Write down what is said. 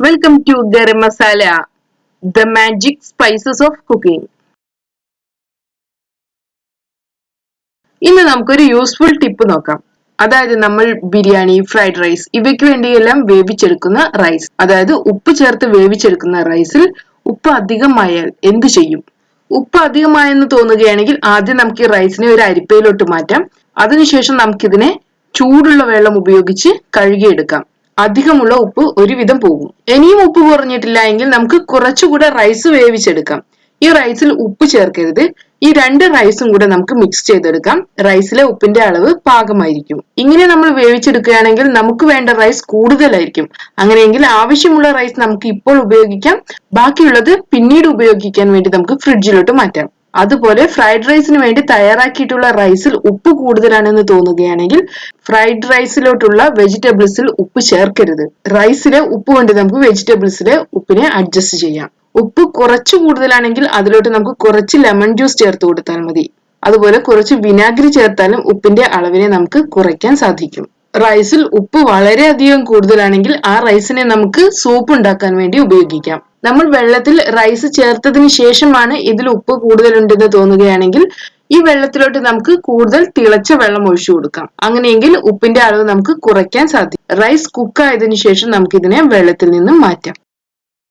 Welcome to Garam Masala the magic spices of cooking ഇന്ന് നമുക്കൊരു useful tip നോക്കാം. അതായത് നമ്മൾ ബിരിയാണി ഫ്രൈഡ് റൈസ് ഇവയ്ക്ക് വേണ്ടിയെല്ലാം വേവിച്ചെടുക്കുന്ന റൈസ് അതായത് ഉപ്പ് ചേർത്ത് വേവിച്ചെടുക്കുന്ന റൈസിൽ ഉപ്പ് അധികമായാൽ എന്ത് ചെയ്യും? ഉപ്പ് അധികമായെന്ന് തോന്നുകയാണെങ്കിൽ ആദ്യം നമുക്ക് ഈ റൈസിനെ ഒരു അരിപ്പയിലോട്ട് മാറ്റാം. അതിനുശേഷം നമുക്കിതിനെ ചൂടുള്ള വെള്ളം ഉപയോഗിച്ച് കഴുകിയെടുക്കാം. അധികമുള്ള ഉപ്പ് ഒരുവിധം പോകും. ഇനിയും ഉപ്പ് കുറഞ്ഞിട്ടില്ല എങ്കിൽ നമുക്ക് കുറച്ചുകൂടെ റൈസ് വേവിച്ചെടുക്കാം. ഈ റൈസിൽ ഉപ്പ് ചേർക്കരുത്. ഈ രണ്ട് റൈസും കൂടെ നമുക്ക് മിക്സ് ചെയ്തെടുക്കാം. റൈസിലെ ഉപ്പിന്റെ അളവ് പാകമായിരിക്കും. ഇങ്ങനെ നമ്മൾ വേവിച്ചെടുക്കുകയാണെങ്കിൽ നമുക്ക് വേണ്ട റൈസ് കൂടുതലായിരിക്കും. അങ്ങനെയെങ്കിൽ ആവശ്യമുള്ള റൈസ് നമുക്ക് ഇപ്പോൾ ഉപയോഗിക്കാം. ബാക്കിയുള്ളത് പിന്നീട് ഉപയോഗിക്കാൻ വേണ്ടി നമുക്ക് ഫ്രിഡ്ജിലോട്ട് മാറ്റാം. അതുപോലെ ഫ്രൈഡ് റൈസിന് വേണ്ടി തയ്യാറാക്കിയിട്ടുള്ള റൈസിൽ ഉപ്പ് കൂടുതലാണെന്ന് തോന്നുകയാണെങ്കിൽ ഫ്രൈഡ് റൈസിലോട്ടുള്ള വെജിറ്റബിൾസിൽ ഉപ്പ് ചേർക്കരുത്. റൈസിലെ ഉപ്പ് കൊണ്ട് നമുക്ക് വെജിറ്റബിൾസിലെ ഉപ്പിനെ അഡ്ജസ്റ്റ് ചെയ്യാം. ഉപ്പ് കുറച്ച് കൂടുതലാണെങ്കിൽ അതിലോട്ട് നമുക്ക് കുറച്ച് ലെമൺ ജ്യൂസ് ചേർത്ത് കൊടുത്താൽ മതി. അതുപോലെ കുറച്ച് വിനാഗിരി ചേർത്താലും ഉപ്പിന്റെ അളവിനെ നമുക്ക് കുറയ്ക്കാൻ സാധിക്കും. റൈസിൽ ഉപ്പ് വളരെയധികം കൂടുതലാണെങ്കിൽ ആ റൈസിനെ നമുക്ക് സൂപ്പ് ഉണ്ടാക്കാൻ വേണ്ടി ഉപയോഗിക്കാം. നമ്മൾ വെള്ളത്തിൽ റൈസ് ചേർത്തതിന് ശേഷമാണ് ഇതിൽ ഉപ്പ് കൂടുതലുണ്ടെന്ന് തോന്നുകയാണെങ്കിൽ ഈ വെള്ളത്തിലോട്ട് നമുക്ക് കൂടുതൽ തിളച്ച വെള്ളം ഒഴിച്ചു കൊടുക്കാം. അങ്ങനെയെങ്കിൽ ഉപ്പിന്റെ അളവ് നമുക്ക് കുറയ്ക്കാൻ സാധിക്കും. റൈസ് കുക്ക് ആയതിനു ശേഷം നമുക്ക് ഇതിനെ വെള്ളത്തിൽ നിന്ന് മാറ്റാം.